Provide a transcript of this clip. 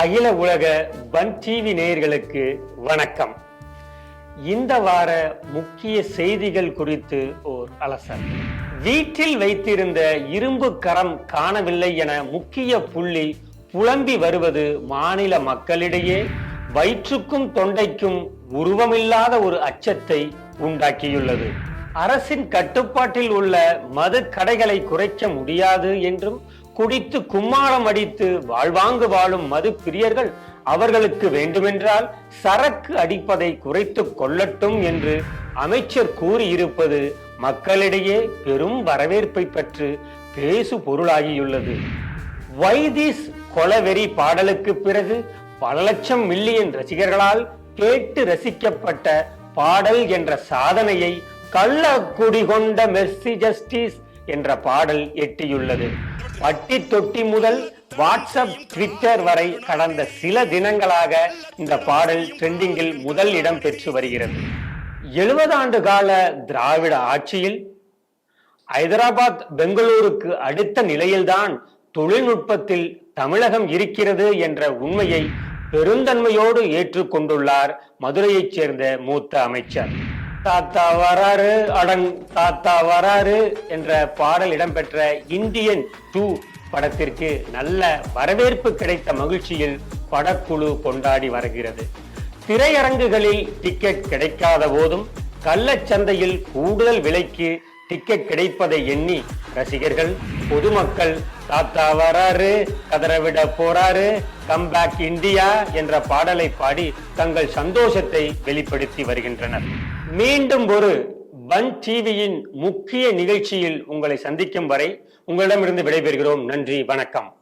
அகில உலக பன் டிவி நேயர்களுக்கு வணக்கம். இந்த வார முக்கிய செய்திகள் குறித்து ஓர் அலசல். வீட்டில் வைத்திருந்த இரும்பு கரம் காணவில்லை என முக்கிய புள்ளி புலம்பி வருவது மாநில மக்களிடையே வயிற்றுக்கும் தொண்டைக்கும் உருவமில்லாத ஒரு அச்சத்தை உண்டாக்கியுள்ளது. அரசின் கட்டுப்பாட்டில் உள்ள மது கடைகளை குறைக்க முடியாது என்றும் குடித்து கும்மாளம் அடித்து வாழ்வாங்கு வாழும் மது பிரியர்கள் அவர்களுக்கு வேண்டுமென்றால் சரக்கு அடிப்பதை குறைத்து கொள்ளட்டும் என்று அமைச்சர் கூறியிருப்பது மக்களிடையே பெரும் வரவேற்பை பெற்று பேசு பொருளாகியுள்ளது. வைதிஸ் கொலவெறி பாடலுக்கு பிறகு பல லட்சம் மில்லியன் ரசிகர்களால் கேட்டு ரசிக்கப்பட்ட பாடல் என்ற சாதனையை கள்ளக்குடி கொண்ட மெர்சி ஜஸ்டிஸ் என்ற பாடல் எட்டியுள்ளது. பட்டி தொட்டி முதல் வாட்ஸ்அப் ட்விட்டர் வரை கடந்த சில தினங்களாக இந்த பாடல் ட்ரெண்டிங்கில் முதல் இடம் பெற்று வருகிறது. எழுபது ஆண்டு கால திராவிட ஆட்சியில் ஹைதராபாத் பெங்களூருக்கு அடுத்த நிலையில்தான் தொழில்நுட்பத்தில் தமிழகம் இருக்கிறது என்ற உண்மையை பெருந்தன்மையோடு ஏற்றுக்கொண்டுள்ளார் மதுரையைச் சேர்ந்த மூத்த அமைச்சர். தாத்தா வராரு அடங் தாத்தா வராரு என்ற பாடல் இடம்பெற்ற இந்தியன் டூ படத்திற்கு நல்ல வரவேற்பு கிடைத்த மகிழ்ச்சியில் படக்குழு கொண்டாடி வருகிறது. திரையரங்குகளில் டிக்கெட் கிடைக்காத போதும் கள்ளச்சந்தையில் கூடுதல் விலைக்கு டிக்கெட் கிடைப்பதை எண்ணி ரசிகர்கள் பொதுமக்கள் தாத்தா வராரு கதறவிட போறாரு கம்பேக் இந்தியா என்ற பாடலை பாடி தங்கள் சந்தோஷத்தை வெளிப்படுத்தி வருகின்றனர். மீண்டும் ஒரு பன் டிவியின் முக்கிய நிகழ்ச்சியில் உங்களை சந்திக்கும் வரை உங்களிடமிருந்து விடைபெறுகிறோம். நன்றி வணக்கம்.